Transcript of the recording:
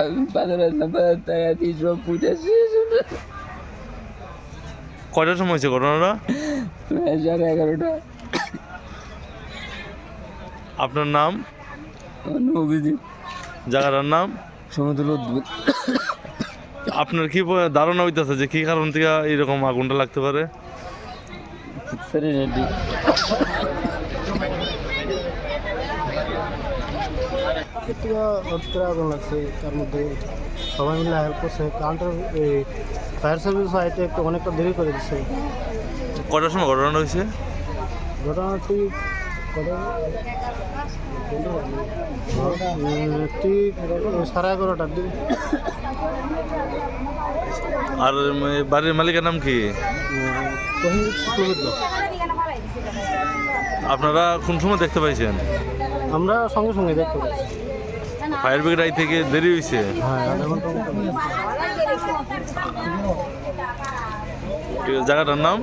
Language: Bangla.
কয়টার সময় হয়েছে ঘটনাটা? সাড়ে এগারোটা। আপনার নাম? অভিজিৎ। জায়গাটার নাম? সমুদ্র উদ্ভিদ। আপনার কি ধারণা হইতেছে যে কি কারণ থেকে এরকম আগুনটা লাগতে পারে? থেকে আগুন লাগছে তার মধ্যে সবাই মিলে হেল্প করছে। কাউন্টার এই ফায়ার সার্ভিস আইতে একটু অনেকটা দেরি করে দিচ্ছে। কয়টার সময় ঘটনাটা হয়েছে? ঘটনাটি ঠিক সাড়ে এগারোটার দিকে। আর বাড়ির মালিকের নাম কি? আপনারা কোন সময় দেখতে পাইছেন? আমরা সঙ্গে সঙ্গে দেখতে পাচ্ছি। ফায়ার ব্রিগেড আই থেকে দেরি হয়েছে হ্যাঁ জায়গাটার নাম?